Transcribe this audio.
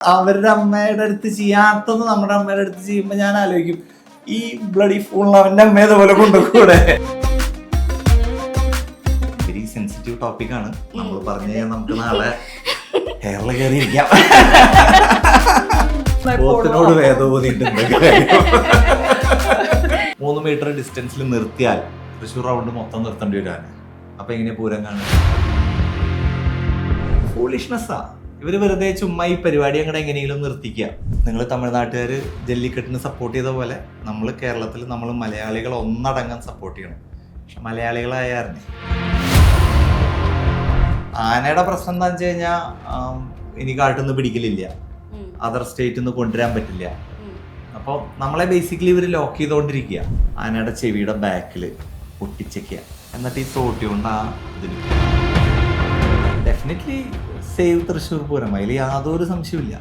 അവരുടെ അമ്മയുടെ അടുത്ത് ചെയ്യാത്തത് നമ്മുടെ അമ്മയുടെ അടുത്ത് ചെയ്യുമ്പോൾ ഞാൻ ആലോചിക്കും ഈ ബ്ലഡി ഫൂളിന് അവന്റെ അമ്മയെ അതുപോലെ കൊണ്ടുകൂടെ വെരി സെൻസിറ്റീവ് ടോപ്പിക്കാണ് നമ്മൾ പറഞ്ഞു കഴിഞ്ഞാൽ നമുക്ക് നാളെ കേരള കയറിയിരിക്കാം പോത്തിനോട് വേദോപതിയിട്ടുണ്ട് മൂന്ന് മീറ്റർ ഡിസ്റ്റൻസിൽ നിർത്തിയാൽ തൃശ്ശൂർ റൗണ്ട് മൊത്തം നിർത്തേണ്ടി വരാൻ അപ്പൊ എങ്ങനെയാ പൂരം കാണുക? ഫൂളിഷ്നെസ്സാ ഇവർ വെറുതെ ചുമ്മാ ഈ പരിപാടി അങ്ങടെ എങ്ങനെയെങ്കിലും നിർത്തിക്കുക. നിങ്ങൾ തമിഴ്നാട്ടുകാർ ജല്ലിക്കെട്ടിന് സപ്പോർട്ട് ചെയ്ത പോലെ നമ്മൾ കേരളത്തിൽ നമ്മൾ മലയാളികൾ ഒന്നടങ്കം സപ്പോർട്ട് ചെയ്യണം. പക്ഷെ മലയാളികളായാറിനെ ആനയുടെ പ്രശ്നം എന്താ വെച്ച് കഴിഞ്ഞാൽ ഇനി കാട്ടിൽ നിന്ന് പിടിക്കലില്ല അതർ സ്റ്റേറ്റിൽ നിന്ന് കൊണ്ടുവരാൻ പറ്റില്ല. അപ്പോൾ നമ്മളെ ബേസിക്കലി ഇവർ ലോക്ക് ചെയ്തുകൊണ്ടിരിക്കുക ആനയുടെ ചെവിയുടെ ബാക്കിൽ പൊട്ടിച്ചൊക്കെയ എന്നിട്ട് ഈ തോട്ടി കൊണ്ട് ആ ഇതിൽ ഡെഫിനറ്റ്ലി സേവ് തൃശ്ശൂർ പൂരം. അതിൽ യാതൊരു സംശയമില്ല